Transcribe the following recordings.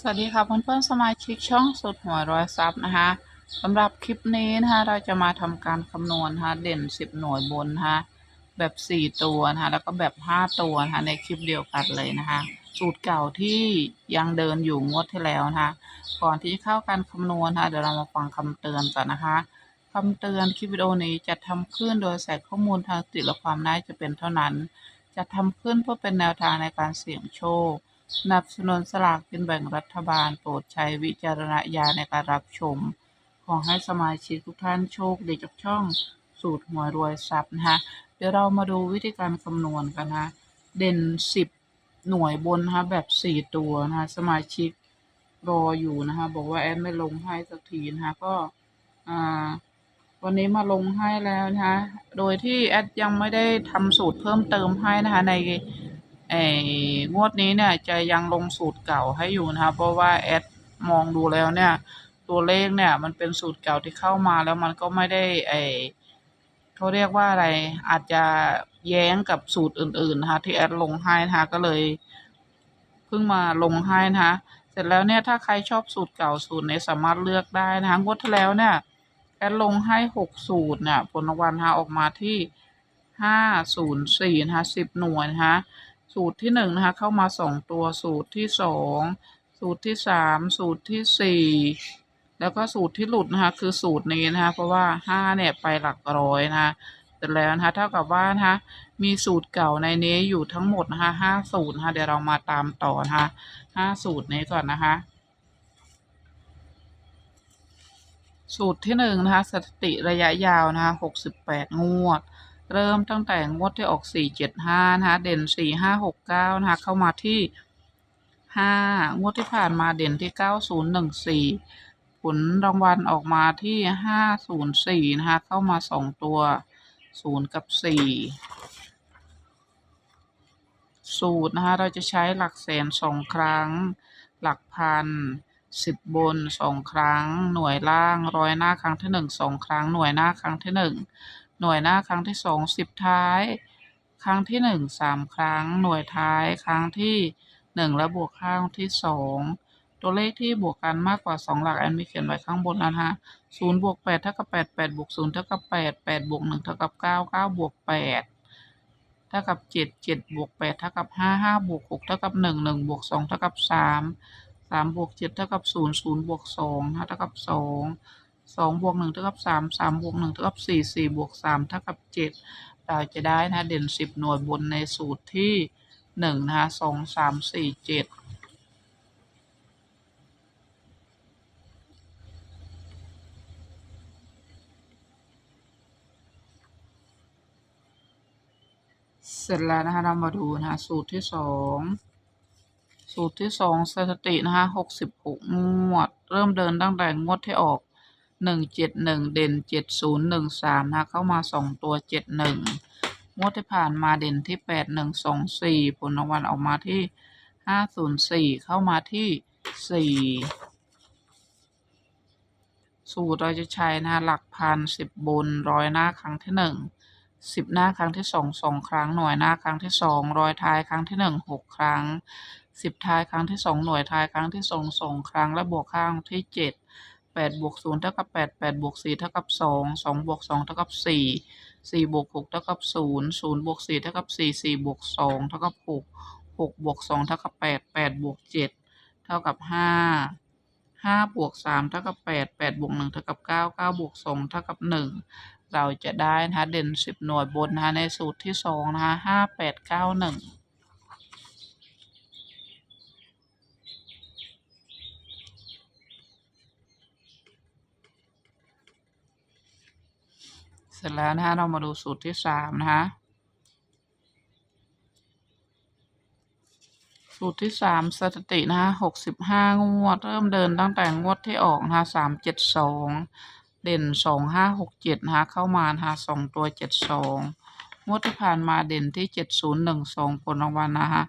สวัสดีค่ะเพื่อนๆสมาชิกช่องสุดหัวร้อยซับนะคะสำหรับคลิปนี้นะคะเราจะมาทำการคำนวณนะคะเด่น 10 หน่วยบนนะคะแบบ4ตัวนะคะแล้วก็แบบ 5 ตัวนะคะในคลิปเดียวกันเลยนะคะสูตรเก่าที่ยังเดินอยู่งวดที่แล้วนะคะก่อนที่จะเข้าการคำนวณนะคะเดี๋ยวเรามาฟังคำเตือนก่อนนะคะคำเตือนคลิปวิดีโอนี้จะทำขึ้นโดยใส่ข้อมูลทางสติและความน่าจะเป็นเท่านั้น จะทำขึ้นเพื่อเป็นแนวทางในการเสี่ยงโชค สนับสนุนสลากกินแบ่งรัฐบาล โปรดใช้วิจารณญาณในการรับชม ขอให้สมาชิกทุกท่านโชคดีจากช่องสูตรหวยรวยทรัพย์นะคะเดี๋ยวเรามาดูวิธีการคำนวณกันนะ เด่นสิบหน่วยบนนะคะแบบสี่ตัวนะคะสมาชิกรออยู่นะคะบอกว่าแอดไม่ลงให้สักทีนะคะก็อ่าวันนี้มาลงให้แล้วนะคะ โดยที่แอดยังไม่ได้ทำสูตรเพิ่มเติมให้นะคะใน เอ่องวดนี้เนี่ยจะยังลงสูตรเก่าให้อยู่นะคะเพราะว่าแอดมองดูแล้วเนี่ย ตัวเลขเนี่ยมันเป็นสูตรเก่าที่เข้ามาแล้วมันก็ไม่ได้ไอเขาเรียกว่าอะไรอาจจะแย้งกับสูตรอื่นๆนะคะที่แอดลงให้นะคะก็เลยเพิ่งมาลงให้นะคะเสร็จแล้วเนี่ยถ้าใครชอบสูตรเก่าสูตรไหนสามารถเลือกได้นะคะงวดที่แล้วเนี่ยแอดลงให้หกสูตรเนี่ยผลรางวัลนะคะออกมาที่ห้าศูนย์สี่นะคะสิบหน่วยนะคะ สูตรที่หนึ่งนะคะ เข้ามาสองตัวสูตรที่สองสูตรที่สามสูตรที่สี่แล้วก็สูตรที่หลุดนะคะ คือสูตรนี้นะคะ เพราะว่าห้าเนี่ยไปหลักร้อยนะคะเสร็จแล้วนะคะเท่ากับว่านะคะมีสูตรเก่าในนี้อยู่ทั้งหมดนะคะห้าสูตรนะคะเดี๋ยวเรามาตามต่อนะคะห้าสูตรนี้ก่อนนะคะ สูตรที่หนึ่งนะคะสถิติระยะยาวนะคะหกสิบแปดงวด เริ่มตั้งแต่งวดที่ออกสี่เจ็ดห้านะคะ เด่นสี่ห้าหกเก้านะคะ เข้ามาที่ห้างวดที่ผ่านมาเด่นที่เก้าศูนย์หนึ่งสี่ผลรางวัลออกมาที่ห้าศูนย์สี่นะคะ เข้ามาสองตัวศูนย์กับสี่สูตรนะคะ เราจะใช้หลักแสนสองครั้ง หลักพันสิบบนสองครั้ง หน่วยล่างร้อยหน้าครั้งที่หนึ่งสองครั้ง หน่วยหน้าครั้งที่หนึ่ง หน่วยหน้าครั้งที่สองสิบท้าย ครั้งที่หนึ่งสามครั้ง หน่วยท้ายครั้งที่หนึ่งและบวกข้างที่สองตัวเลขที่บวกกันมากกว่าสองหลักแอนมีเขียนไว้ข้างบนแล้วนะคะศูนย์บวกแปดเท่ากับแปดแปดบวกศูนย์เท่ากับแปดแปดบวกหนึ่งเท่ากับเก้าเก้าบวกแปดเท่ากับเจ็ดเจ็ดบวกแปดเท่ากับห้าห้าบวกหกเท่ากับหนึ่งหนึ่งบวกสองเท่ากับสามสามบวกเจ็ดเท่ากับศูนย์ศูนย์บวกสองเท่ากับสอง สองบวกหนึ่งเท่ากับสามสามบวกหนึ่งเท่ากับสี่สี่บวกสามเท่ากับเจ็ดเราจะได้นะเด่นสิบหน่วยบนในสูตรที่หนึ่งนะคะสองสามสี่เจ็ดเสร็จแล้วนะคะเรามาดูนะคะสูตรที่สองสูตรที่สองสถิตินะคะหกสิบหกงวด เริ่มเดินตั้งแต่งวดที่ออก หนึ่งเจ็ดหนึ่งเด่นเจ็ดศูนย์หนึ่งสามนะเข้ามาสองตัวเจ็ดหนึ่งงวดที่ผ่านมาเด่นที่แปดหนึ่งสองสี่ผลรางวัลออกมาที่ห้าศูนย์สี่เข้ามาที่สี่สูตรเราจะใช้นะคะหลักพันสิบบนร้อยหน้าครั้งที่หนึ่งสิบหน้าครั้งที่สองสองครั้งหน่วยหน้าครั้งที่สองร้อยท้ายครั้งที่หนึ่งหกครั้งสิบท้ายครั้งที่สองหน่วยท้ายครั้งที่สองสองครั้งและบวกข้างที่เจ็ด แปดบวกศูนย์เท่ากับแปดแปดบวกสี่เท่ากับสองสองบวกสองเท่ากับสี่สี่บวกหกเท่ากับศูนย์ศูนย์บวกสี่เท่ากับสี่สี่บวกสองเท่ากับหกหกบวกสองเท่ากับแปดแปดบวกเจ็ดเท่ากับห้าห้าบวกสามเท่ากับแปดแปดบวกหนึ่งเท่ากับเก้าเก้าบวกสองเท่ากับหนึ่งเราจะได้นะคะเด่นสิบหน่วยบนนะคะในสูตรที่สองนะคะห้าแปดเก้าหนึ่ง เสร็จแล้วนะคะเรามาดูสูตรที่สามนะคะ สูตรที่สามสถิตินะคะหกสิบห้างวด เริ่มเดินตั้งแต่งวดที่ออกนะคะสามเจ็ดสองเด่นสองห้าหกเจ็ดนะคะเข้ามานะคะสองตัวเจ็ดสองงวดที่ผ่านมาเด่นที่เจ็ดศูนย์หนึ่งสองผลรางวัลนะคะ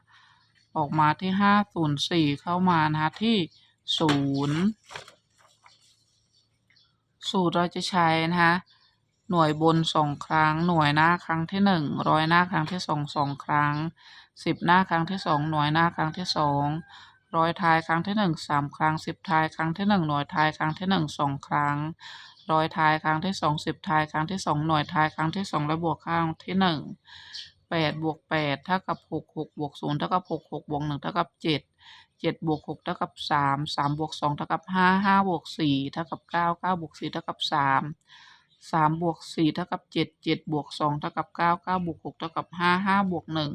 ออกมาที่ห้าศูนย์สี่เข้ามานะคะที่ศูนย์สูตรเราจะใช้นะคะ หน่วยบนสองครั้ง หน่วยหน้าครั้งที่หนึ่งร้อยหน้าครั้งที่สองสองครั้งสิบหน้าครั้งที่สองหน่วยหน้าครั้งที่สองร้อยท้ายครั้งที่หนึ่งสามครั้งสิบท้ายครั้งที่หนึ่งหน่วยท้ายครั้งที่หนึ่งสองครั้งร้อยท้ายครั้งที่สองสิบท้ายครั้งที่สองหน่วยท้ายครั้งที่สองและบวกครั้งที่หนึ่งแปดบวกแปดเท่ากับหกหกบวกศูนย์เท่ากับหกหกบวกหนึ่งเท่ากับเจ็ดเจ็ดบวกหกเท่ากับสามสามบวกสองเท่ากับห้าห้าบวกสี่เท่ากับเก้าเก้าบวกสี่เท่ากับสาม สามบวกสี่เท่ากับเจ็ดเจ็ดบวกสองเท่ากับเก้าเก้าบวกหกเท่ากับห้าห้าบวกหนึ่ง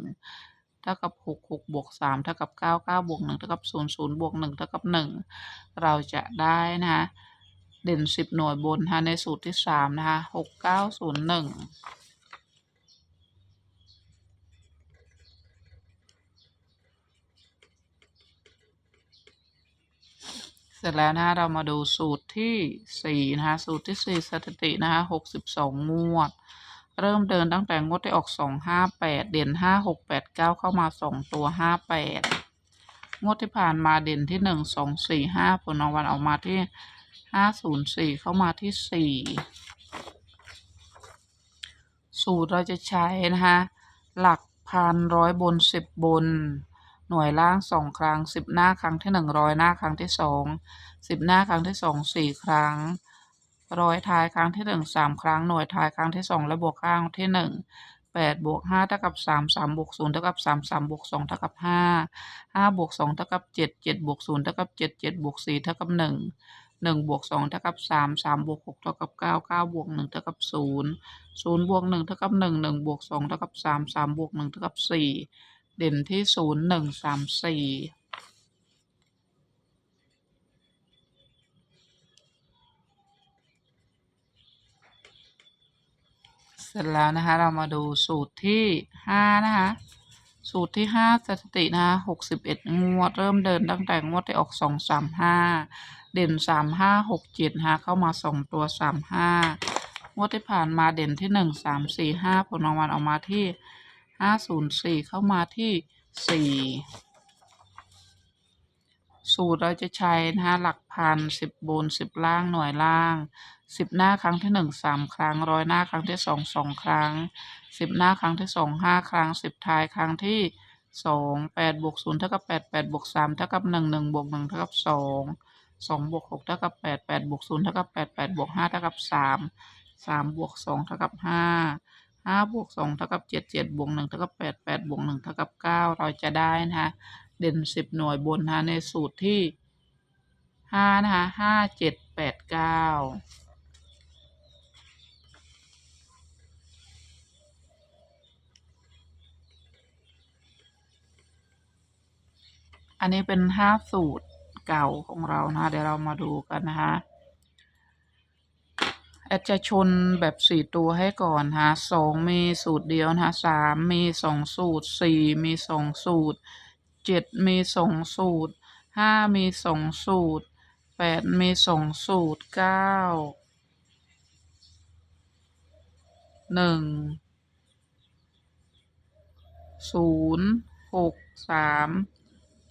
เท่ากับหกหกบวกสามเท่ากับเก้าเก้าบวกหนึ่งเท่ากับศูนย์ศูนย์บวกหนึ่งเท่ากับหนึ่งเราจะได้นะคะเด่นสิบหน่วยบนนะคะในสูตรที่สามนะคะหกเก้าศูนย์หนึ่ง สร็จแล้วนะคะเรามาดูสูตรที่สี่นะคะสูตรที่สี่สถิตินะคะหกสิบสองงวด เริ่มเดินตั้งแต่งวดที่ออกสองห้าแปดเด่นห้าหกแปดเก้าเข้ามาสองตัวห้าแปดงวดที่ผ่านมาเด่นที่หนึ่งสองสี่ห้าผลรางวัลออกมาที่ห้าศูนย์สี่เข้ามาที่สี่สูตรเราจะใช้นะคะหลักพันร้อยบนสิบบน หน่วยล่างสองครั้งสิบหน้าครั้งที่หนึ่งร้อยหน้าครั้งที่สองสิบหน้าครั้งที่สองสี่ครั้งร้อยท้ายครั้งที่หนึ่งสามครั้งหน่วยท้ายครั้งที่สองและบวกข้างที่หนึ่งแปดบวกห้าเท่ากับสามสามบวกศูนย์เท่ากับสามสามบวกสองเท่ากับห้าห้าบวกสองเท่ากับเจ็ดเจ็ดบวกศูนย์เท่ากับเจ็ดเจ็ดบวกสี่เท่ากับหนึ่งหนึ่งบวกสองเท่ากับสามสามบวกหกเท่ากับเก้าเก้าบวกหนึ่งเท่ากับศูนย์ศูนย์บวกหนึ่งเท่ากับหนึ่งหนึ่งบวกสองเท่ากับสามสามบวกหนึ่งเท่ากับสี่ เด่นที่ศูนย์หนึ่งสามสี่เสร็จแล้วนะคะเรามาดูสูตรที่ห้านะคะสูตรที่ห้าสถิตินะคะหกสิบเอ็ดงวด เริ่มเดินตั้งแต่งวดที่ออกสองสามห้าเด่นสามห้าหกเจ็ดนะคะเข้ามาสองตัวสามห้างวดที่ผ่านมาเด่นที่หนึ่งสามสี่ห้าผลรางวัลออกมาที่ ห้าศูนย์สี่เข้ามาที่สี่สูตรเราจะใช้นะคะหลักพันสิบบนสิบล่างหน่วยล่างสิบหน้าครั้งที่หนึ่งสามครั้งร้อยหน้าครั้งที่สองสองครั้งสิบหน้าครั้งที่สองห้าครั้งสิบท้ายครั้งที่สองแปดบวกศูนย์เท่ากับแปดแปดบวกสามเท่ากับหนึ่งหนึ่งบวกหนึ่งเท่ากับสองสองบวกหกเท่ากับแปดแปดบวกศูนย์เท่ากับแปดแปดบวกห้าเท่ากับสามสามบวกสองเท่ากับห้า ห้าบวกสองเท่ากับเจ็ดเจ็ดบวกหนึ่งเท่ากับแปดแปดบวกหนึ่งเท่ากับเก้าเราจะได้นะคะเด่นสิบหน่วยบนนะคะในสูตรที่ห้านะคะห้าเจ็ดแปดเก้าอันนี้เป็นห้าสูตรเก่าของเรานะคะเดี๋ยวเรามาดูกันนะคะ แอดจะชนแบบสี่ตัวให้ก่อนนะคะสองมีสูตรเดียวนะคะสามมีสองสูตรสี่มีสองสูตรเจ็ดมีสองสูตรห้ามีสองสูตรแปดมีสองสูตรเก้าหนึ่งศูนย์หกสาม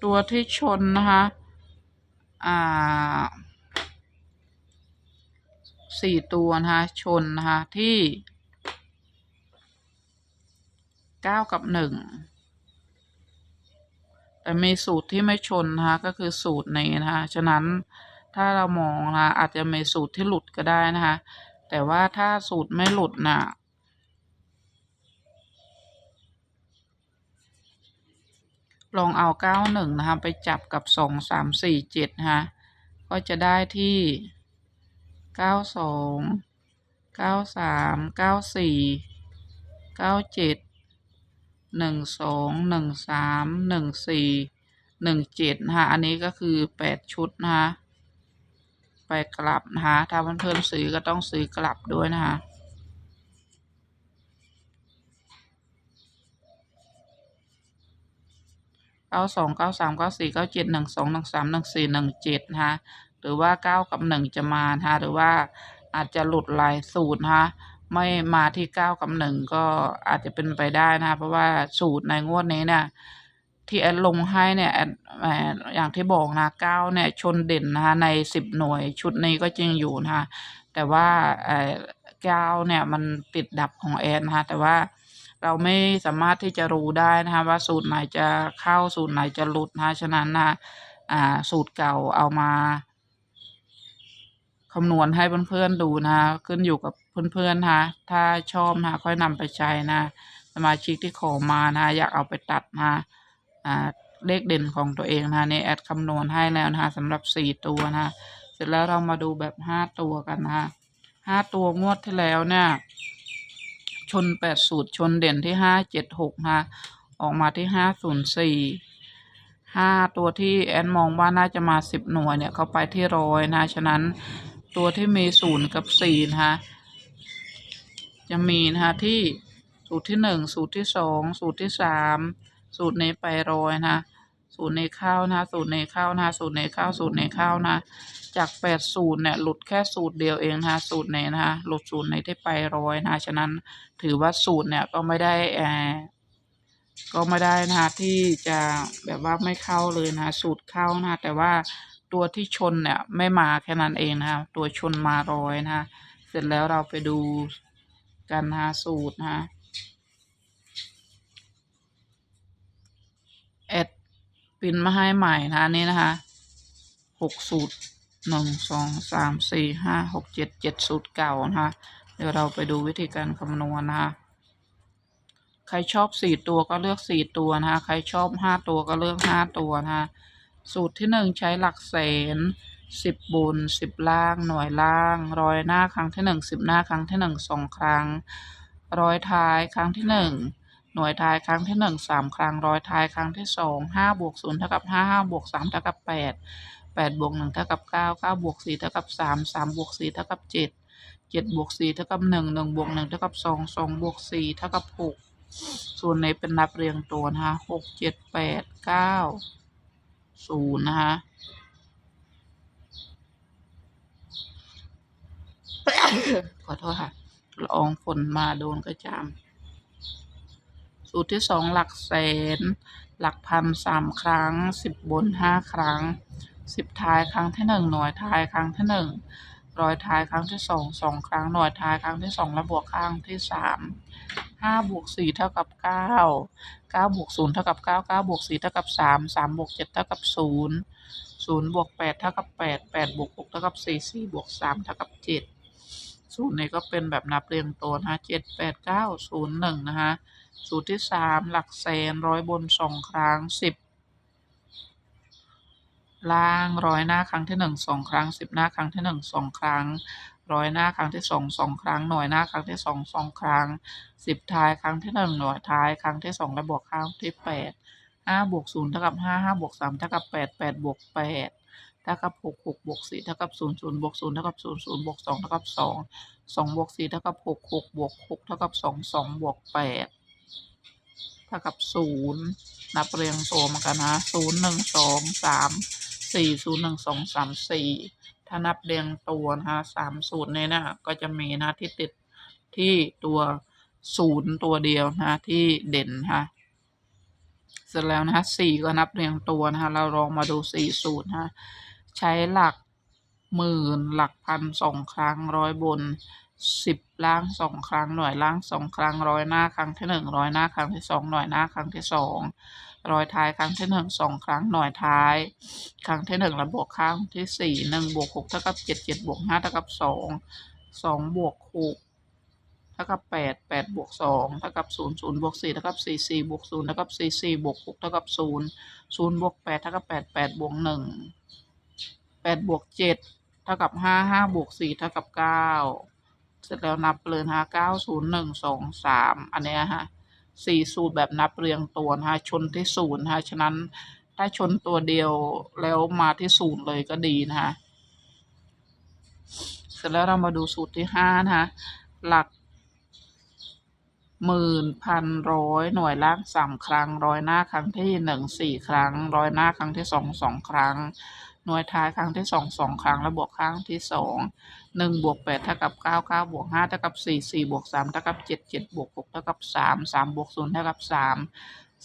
ตัวที่ชนนะคะอ่า สี่ตัวนะคะชนนะคะที่เก้ากับหนึ่งแต่มีสูตรที่ไม่ชนนะคะก็คือสูตรนี้นะคะฉะนั้นถ้าเรามองนะคะอาจจะมีสูตรที่หลุดก็ได้นะคะ แต่ว่าถ้าสูตรไม่หลุดน่ะลองเอาเก้าหนึ่งนะคะ ไปจับกับสองสามสี่เจ็ดนะคะ ก็จะได้ที่ เก้าสองเก้าสามเก้าสี่เก้าเจ็ดหนึ่งสองหนึ่งสามหนึ่งสี่หนึ่งเจ็ดนะคะอันนี้ก็คือแปดชุดนะคะไปกลับนะคะถ้าเพื่อนๆซื้อก็ต้องซื้อกลับด้วยนะคะเก้าสองเก้าสามเก้าสี่เก้าเจ็ดหนึ่งสองหนึ่งสามหนึ่งสี่หนึ่งเจ็ดนะคะ หรือว่าเก้ากับหนึ่งจะมานะคะหรือว่าอาจจะหลุดหลายสูตรนะคะไม่มาที่เก้ากับหนึ่งก็อาจจะเป็นไปได้นะคะเพราะว่าสูตรในงวดนี้เนี่ยที่แอดลงให้เนี่ยแอดอย่างที่บอกนะเก้าเนี่ยชนเด่นนะคะในสิบหน่วยชุดนี้ก็จริงอยู่นะคะแต่ว่าเอ่อเก้าเนี่ยมันติดดับของแอดนะคะแต่ว่าเราไม่สามารถที่จะรู้ได้นะคะว่าสูตรไหนจะเข้าสูตรไหนจะหลุดนะฉะนั้นนะสูตรเก่าเอามา คำนวณให้เพื่อนๆดูนะ ขึ้นอยู่กับเพื่อนๆนะคะถ้าชอบนะค่อยนำไปใช้นะ สมาชิกที่ขอมานะ อยากเอาไปตัดนะอ่าเลขเด่นของตัวเองนะนี่แอดคำนวณให้แล้วนะคะสำหรับสี่ตัวนะเสร็จแล้วเรามาดูแบบห้าตัวกันนะห้าตัวงวดที่แล้วเนี่ยชนแปดสูตรชนเด่นที่ห้าเจ็ดหกนะออกมาที่ห้าศูนย์สี่ห้าตัวที่แอนมองว่าน่าจะมาสิบหน่วยเนี่ยเขาไปที่ร้อยนะ ฉะนั้น ตัวที่มีศูนย์กับสี่นะคะจะมีนะคะที่สูตรที่หนึ่งสูตรที่สองสูตรที่สามสูตรในไปรอยนะสูตรในข้าวนะสูตรในข้าวนะสูตรในข้าวสูตรในข้าวนะจากแปดสูตรเนี่ยหลุดแค่สูตรเดียวเองนะคะสูตรไหนนะคะหลุดสูตรไหนที่ไปรอยนะฉะนั้นถือว่าสูตรเนี่ยก็ไม่ได้แอก็ไม่ได้นะที่จะแบบว่าไม่เข้าเลยนะสูตรเข้านะแต่ว่า ตัวที่ชนเนี่ย ไม่มาแค่นั้นเองนะคะตัวชนมาร้อยนะคะเสร็จแล้วเราไปดูกันนะสูตรนะคะแอดปินมาให้ใหม่นะคะนี่นะคะหกสูตรหนึ่งสองสามสี่ห้าหกเจ็ดเจ็ดสูตรเก่านะคะเดี๋ยวเราไปดูวิธีการคำนวณนะคะใครชอบสี่ตัวก็เลือกสี่ตัวนะคะใครชอบห้าตัวก็เลือกห้าตัวนะคะ สูตรที่หนึ่งใช้หลักแสนสิบบนสิบล่าง หน่วยล่าง ร้อยหน้าครั้งที่หนึ่งสิบหน้าครั้งที่หนึ่งสองครั้ง ร้อยท้ายครั้งที่หนึ่งหน่วยท้ายครั้งที่หนึ่งสามครั้ง ร้อยท้ายครั้งที่สองห้าบวกศูนย์เท่ากับห้าห้าบวกสามเท่ากับแปดแปดบวกหนึ่งเท่ากับเก้าเก้าบวกสี่เท่ากับสามสามบวกสี่เท่ากับเจ็ดเจ็ดบวกสี่เท่ากับหนึ่งหนึ่งบวกหนึ่งเท่ากับสองสองบวกสี่เท่ากับหกส่วนในเป็นนับเรียงตัวนะคะหกเจ็ดแปดเก้า ศูนย์นะคะขอโทษค่ะละอองฝนมาโดนกระจาม สูตรที่สองหลักแสน หลักพันสามครั้งสิบบนห้าครั้งสิบท้ายครั้งที่หนึ่งหน่วยท้ายครั้งที่หนึ่งร้อยท้ายครั้งที่สองสองครั้งหน่วยท้ายครั้งที่สองและบวกครั้งที่สาม ห้าบวกสี่เท่ากับเก้าเก้าบวกศูนย์เท่ากับเก้าเก้าบวกสี่เท่ากับสามสามบวกเจ็ดเท่ากับศูนย์ศูนย์บวกแปดเท่ากับแปดแปดบวกหกเท่ากับสี่สี่บวกสามเท่ากับเจ็ดสูตรนี้ก็เป็นแบบนับเรียงตัวนะคะเจ็ดแปดเก้าศูนย์หนึ่งนะคะสูตรที่สามหลักแสนร้อยบนสองครั้งสิบล่างร้อยหน้าครั้งที่หนึ่งสองครั้งสิบหน้าครั้งที่หนึ่งสองครั้ง ร้อยหน้าครั้งที่สองสองครั้งหน่วยหน้าครั้งที่สองสองครั้งสิบท้ายครั้งที่หนึ่งหน่วยท้ายครั้งที่สองและบวกครั้งที่แปดห้าบวกศูนย์เท่ากับห้าห้าบวกสามเท่ากับแปดแปดบวกแปดเท่ากับหกหกบวกสี่เท่ากับศูนย์ศูนย์บวกศูนย์เท่ากับศูนย์ศูนย์บวกสองเท่ากับสองสองบวกสี่เท่ากับหกหกบวกหกเท่ากับสองสองบวกแปดเท่ากับศูนย์นับเรียงตัวมากันนะศูนย์หนึ่งสองสามสี่ศูนย์หนึ่งสองสามสี่ ถ้านับเรียงตัวนะคะสามสูตรเนี่ยนะก็จะมีนะที่ติดที่ตัวศูนย์ตัวเดียวนะที่เด่นนะคะเสร็จแล้วนะคะสี่ก็นับเรียงตัวนะคะเราลองมาดูสี่สูตรนะคะใช้หลักหมื่นหลักพันสองครั้งร้อยบน สิบล่างสองครั้งหน่วยล่างสองครั้งร้อยหน้าครั้งที่หนึ่งร้อยหน้าครั้งที่สองหน่วยหน้าครั้งที่สองร้อยท้ายครั้งที่หนึ่งสองครั้งหน่วยท้าย ครั้งที่หนึ่งแล้วบวกครั้งที่สี่หนึ่งบวกหกเท่ากับเจ็ดเจ็ดบวกห้าเท่ากับสองสองบวกหกเท่ากับแปดแปดบวกสองเท่ากับศูนย์ศูนย์บวกสี่เท่ากับสี่สี่บวกศูนย์เท่ากับสี่สี่บวกหกเท่ากับศูนย์ศูนย์บวกแปดเท่ากับแปดแปดบวกหนึ่งแปดบวกเจ็ดเท่ากับห้าห้าบวกสี่เท่ากับเก้า เสร็จแล้วนับเลยนะคะเก้าศูนย์หนึ่งสองสามอันเนี้ยฮะสี่สูตรแบบนับเรียงตัวนะคะชนที่ศูนย์นะคะฉะนั้นถ้าชนตัวเดียวแล้วมาที่ศูนย์เลยก็ดีนะคะเสร็จแล้วเรามาดูสูตรที่ห้านะคะหลักหมื่นพันร้อยหน่วยล่างสามครั้ง ร้อยหน้าครั้งที่หนึ่งสี่ครั้ง ร้อยหน้าครั้งที่สองสองครั้ง หน่วยท้ายครั้งที่สองสองครั้ง และบวกครั้งที่สอง หนึ่งบวกแปดเท่ากับเก้าเก้าบวกห้าเท่ากับสี่สี่บวกสามเท่ากับเจ็ดเจ็ดบวกหกเท่ากับสามสามบวกศูนย์เท่ากับสาม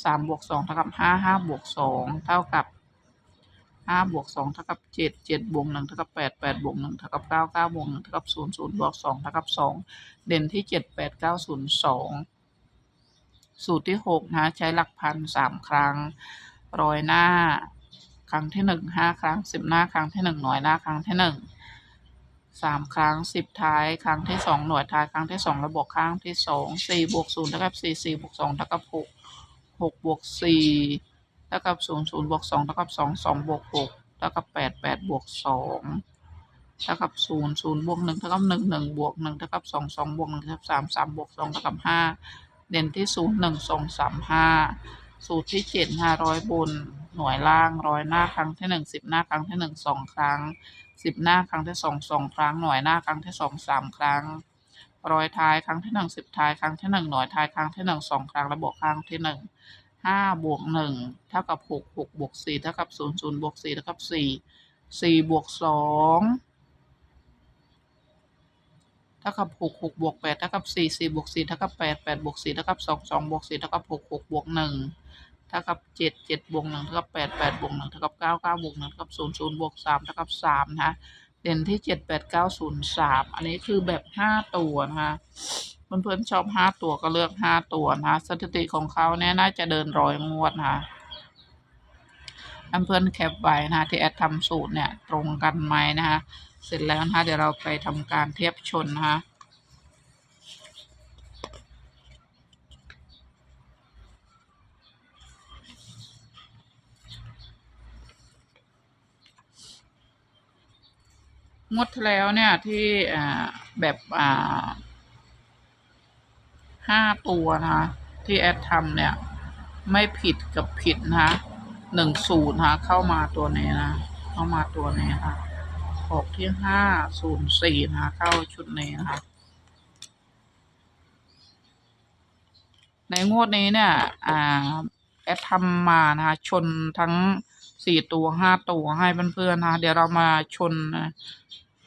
สามบวกสองเท่ากับห้าห้าบวกสองเท่ากับห้าบวกสองเท่ากับเจ็ดเจ็ดบวกหนึ่งเท่ากับแปดแปดบวกหนึ่งเท่ากับเก้าเก้าบวกหนึ่งเท่ากับศูนย์ศูนย์บวกสองเท่ากับสองเด่นที่เจ็ดแปดเก้าศูนย์สองสูตรที่หกนะใช้หลักพันสามครั้งร้อยหน้า ครั้งที่หนึ่งห้าครั้งสิบหน้าครั้งที่หนึ่งหน่วยหน้าครั้งที่หนึ่ง สามครั้งสิบท้าย ครั้งที่สองหน่วยท้ายครั้งที่สองระบบครั้งที่สองสี่บวกศูนย์เท่ากับสี่สี่บวกสองเท่ากับหกหกบวกสี่เท่ากับศูนย์ศูนย์บวกสองเท่ากับสองสองบวกหกเท่ากับแปดแปดบวกสองเท่ากับศูนย์ศูนย์บวกหนึ่งเท่ากับหนึ่งหนึ่งบวกหนึ่งเท่ากับสองสองบวกหนึ่งเท่ากับสามสามบวกสองเท่ากับห้าเด่นที่ศูนย์หนึ่งสองสามห้าสูตรที่เจ็ดห้าร้อยบน หน่วยล่างร้อยหน้าครั้งที่หนึ่งสิบหน้าครั้งที่หนึ่งสองครั้ง สิบหน้าครั้งที่สองสองครั้งหน่วยหน้าครั้งที่สองสามครั้งร้อยท้ายครั้งที่หนึ่งสิบท้ายครั้งที่หนึ่งหน่วยท้ายครั้งที่หนึ่งสองครั้งและบวกครั้งที่หนึ่งห้าบวกหนึ่งเท่ากับหกหกบวกสี่เท่ากับศูนย์ศูนย์บวกสี่เท่ากับสี่สี่บวกสองเท่ากับหกหกบวกแปดเท่ากับสี่สี่บวกสี่เท่ากับแปดแปดบวกสี่เท่ากับสองสองบวกสี่เท่ากับหกหกบวกหนึ่ง เท่ากับเจ็ดเจ็ดบวกหนึ่งเท่ากับแปดแปดบวกหนึ่งเท่ากับเก้าเก้าบวกหนึ่งเท่ากับศูนย์ศูนย์บวกสามเท่ากับสามนะคะเด่นที่เจ็ดแปดเก้าศูนย์สามอันนี้คือแบบห้าตัวนะคะเพื่อนๆชอบห้าตัวก็เลือกห้าตัวนะคะสถิติของเขาเนี่ยน่าจะเดินร้อยงวดนะคะเพื่อนแคปไว้นะที่แอดทำสูตรเนี่ยตรงกันไหมนะคะเสร็จแล้วนะคะเดี๋ยวเราไปทำการเทียบชนนะคะ งดแล้วเนี่ยที่อ่าแบบอ่าห้าตัวนะที่แอดทำเนี่ย ไม่ผิดกับผิดนะคะหนึ่งศูนย์นะคะเข้ามาตัวนี้นะเข้ามาตัวนี้นะคะออกที่ห้าศูนย์สี่นะคะเข้าชุดนี้นะคะในงวดนี้เนี่ยอ่าแอดทำมานะคะชนทั้งสี่ตัวห้าตัวให้เพื่อนๆนะคะเดี๋ยวเรามาชน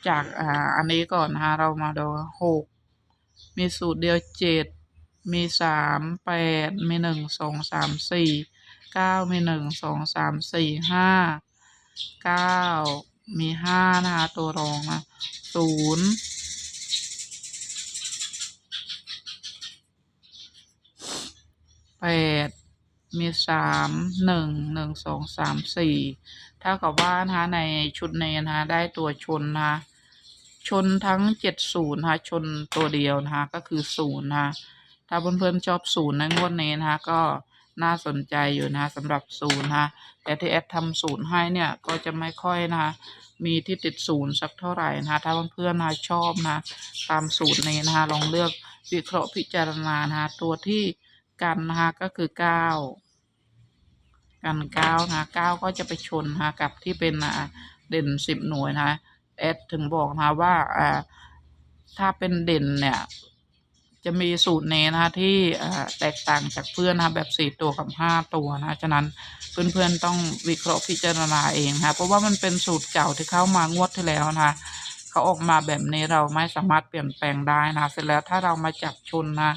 จากอ่าอันนี้ก่อนนะคะเรามาดูหกมีสูตรเดียวเจ็ดมีสามแปดมีหนึ่งสองสามสี่เก้ามีหนึ่งสองสามสี่ห้าเก้ามีห้านะคะตัวรองนะศูนย์แปดมีสามหนึ่งหนึ่งสองสามสี่เท่ากับว่านะคะในชุดนี้นะคะได้ตัวชนนะคะ ชนทั้งเจ็ดศูนย์นะชนตัวเดียวนะคะก็คือศูนย์นะถ้าเพื่อนๆชอบศูนย์ในงวดนี้นะคะก็น่าสนใจอยู่นะะสำหรับศูนย์นะะแต่ที่แอดทำศูนย์ให้เนี่ยก็จะไม่ค่อยนะคะมีที่ติดศูนย์สักเท่าไหร่นะคะถ้าเพื่อนๆนะชอบนะตามสูตรนี้นะคะลองเลือกวิเคราะห์พิจารณานะคะตัวที่กันนะคะก็คือเก้ากันเก้านะเก้าก็จะไปชนนะะกับที่เป็นอ่าเด่นสิบหน่วยนะะ แอดถึงบอกนะคะว่าอ่าถ้าเป็นเด่นเนี่ย จะมีสูตรเนนะคะที่แตกต่างจากเพื่อนนะแบบสี่ตัวกับห้าตัวนะฉะนั้นเพื่อนๆต้องวิเคราะห์พิจารณาเองนะเพราะว่ามันเป็นสูตรเก่าที่เข้ามางวดที่แล้วนะเขาออกมาแบบนี้เราไม่สามารถเปลี่ยนแปลงได้นะคะเสร็จแล้วถ้าเรามาจับชนนะ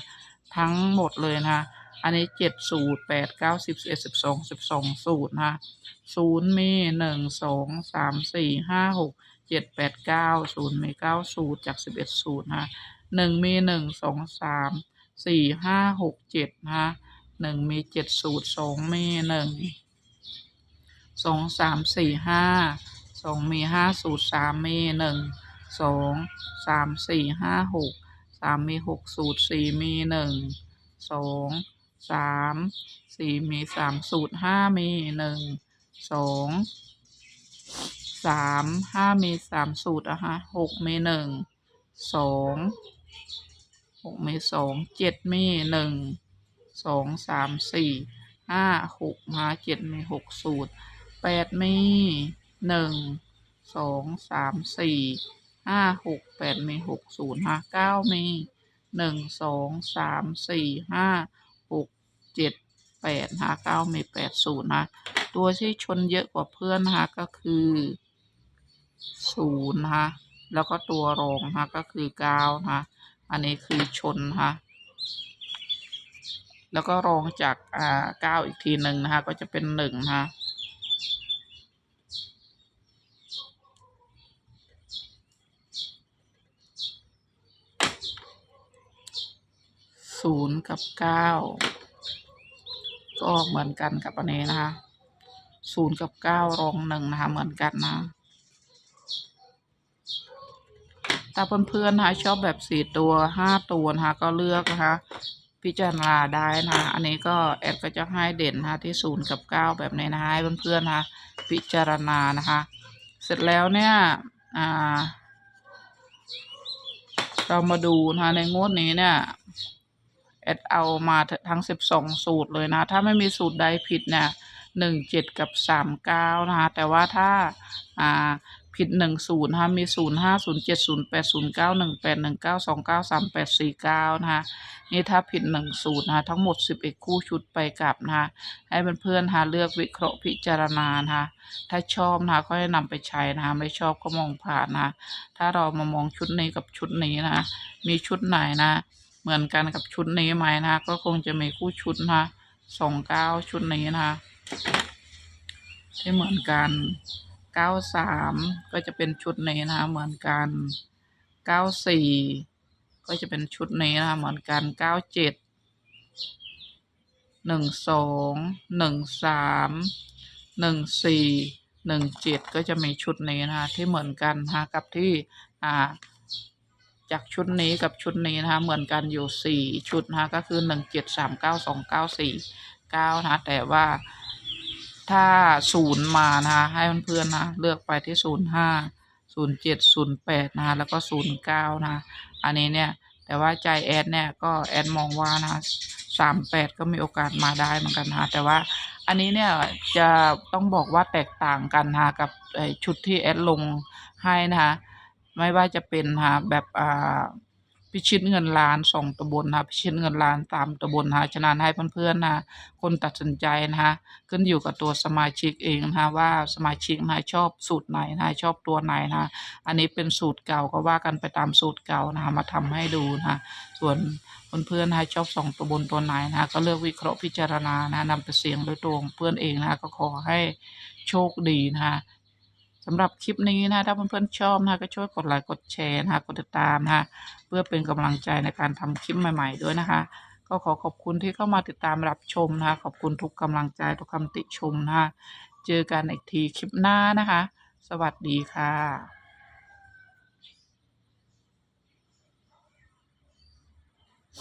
ทั้งหมดเลยนะอันนี้เจ็ดสูตรแปดเก้าสิบเอ็ดสิบสองสิบสองสูตรนะศูนย์มีหนึ่งสองสามสี่ห้าหก เจ็ดแปดเก้าศูนย์มีเก้าสูตรจากสิบเอ็ดสูตรนะหนึ่งมีหนึ่งสองสามสี่ห้าหกเจ็ดนะหนึ่งมีเจ็ดสูตรสองมีหนึ่งสองสามสี่ห้าสองมีห้าสูตรสามมีหนึ่งสองสามสี่ห้าหกสามมีหกสูตรสี่มีหนึ่งสองสามสี่มีสามสูตรห้ามีหนึ่งสอง สามห้ามีสามสูตรอะฮะหกมีหนึ่งสองหกมีสองเจ็ดมีหนึ่งสองสามสี่ห้าหกมาเจ็ดมีหกสูตรแปดมีหนึ่งสองสามสี่ห้าหกแปดมีหกศูนย์ห้าเก้ามีหนึ่งสองสามสี่ห้าหกเจ็ดแปดห้าเก้ามีแปดศูนย์นะตัวที่ชนเยอะกว่าเพื่อนนะคะก็คือ ศูนย์นะคะแล้วก็ตัวรองนะคะก็คือเก้านะคะอันนี้คือชนนะคะแล้วก็รองจากอ่าเก้าอีกทีหนึ่งนะคะ ก็จะเป็นหนึ่งนะคะศูนย์กับเก้าก็เหมือนกันกับอันนี้นะคะศูนย์กับเก้ารองหนึ่งนะคะ เหมือนกันนะ ถ้าเพื่อนๆนะคะชอบแบบสี่ตัวห้าตัวนะคะก็เลือกนะคะ พิจารณาได้นะอันนี้ก็แอดก็จะให้เด่นนะคะที่ศูนย์กับเก้าแบบนี้นะคะให้เพื่อนๆนะคะพิจารณานะคะ เสร็จแล้วเนี่ยอ่าเรามาดูนะคะในงวดนี้เนี่ยแอดเอามาทั้งสิบสองสูตรเลยนะ ถ้าไม่มีสูตรใดผิดเนี่ยหนึ่งเจ็ดกับสามเก้านะคะ แต่ว่าถ้าอ่า ผิดหนึ่งศูนย์นะมีศูนย์ห้าศูนย์เจ็ดศูนย์แปดศูนย์เก้าหนึ่งแปดหนึ่งเก้าสองเก้าสามแปดสี่เก้านะคะนี่ถ้าผิดหนึ่งสูตรนะคะทั้งหมดสิบเอ็ดคู่ชุดไปกลับนะคะให้เพื่อนๆเลือกวิเคราะห์พิจารณานะคะถ้าชอบนะคะก็ให้นำไปใช้นะคะไม่ชอบก็มองผ่านนะถ้าเรามามองชุดนี้กับชุดนี้นะคะมีชุดไหนนะ เหมือนกันกับชุดนี้ไหมนะก็คงจะมีคู่ชุดนะสองเก้าชุดนี้นะที่เหมือนกัน เก้าสามก็จะเป็นชุดนี้นะเหมือนกันเก้าสี่ก็จะเป็นชุดนี้นะเหมือนกันเก้าเจ็ดหนึ่งสองหนึ่งสามหนึ่งสี่หนึ่งเจ็ดก็จะมีชุดนี้นะคะที่เหมือนกันนะคะกับที่อ่าจากชุดนี้กับชุดนี้นะคะเหมือนกันอยู่สี่ชุดนะคะก็คือหนึ่งเจ็ดสามเก้าสองเก้าสี่เก้านะแต่ว่า ถ้าศูนย์มานะคะให้เพื่อนๆนะเลือกไปที่ศูนย์ห้าศูนย์เจ็ดศูนย์แปดนะคะแล้วก็ศูนย์เก้านะอันนี้เนี่ยแต่ว่าใจแอดเนี่ยก็แอดมองว่านะสามแปดก็มีโอกาสมาได้เหมือนกันนะแต่ว่าอันนี้เนี่ยจะต้องบอกว่าแตกต่างกันนะคะกับชุดที่แอดลงให้นะคะไม่ว่าจะเป็นฮะแบบอ่า พิชิตเงินล้านสองตำบลนะพิชิตเงินล้านตามตำบลนะฉะนั้นให้เพื่อนๆนะคนตัดสินใจนะฮะขึ้นอยู่กับตัวสมาชิกเองนะฮะว่าสมาชิกนะชอบสูตรไหนนะชอบตัวไหนนะอันนี้เป็นสูตรเก่าก็ว่ากันไปตามสูตรเก่านะมาทำให้ดูนะส่วนเพื่อนๆนะชอบสองตำบลตัวไหนนะก็เลือกวิเคราะห์พิจารณานะนำไปเสี่ยงโดยตัวของเพื่อนเองนะก็ขอให้โชคดีนะ สำหรับคลิปนี้นะถ้าเพื่อนๆชอบนะก็ช่วยกดไลค์กดแชร์นะคะกดติดตามนะคะเพื่อเป็นกำลังใจในการทำคลิปใหม่ ๆ ด้วยนะคะ ก็ขอขอบคุณที่เข้ามาติดตามรับชมนะคะขอบคุณทุกกำลังใจทุกคำติชมนะคะเจอกันอีกทีคลิปหน้านะคะ สวัสดีค่ะ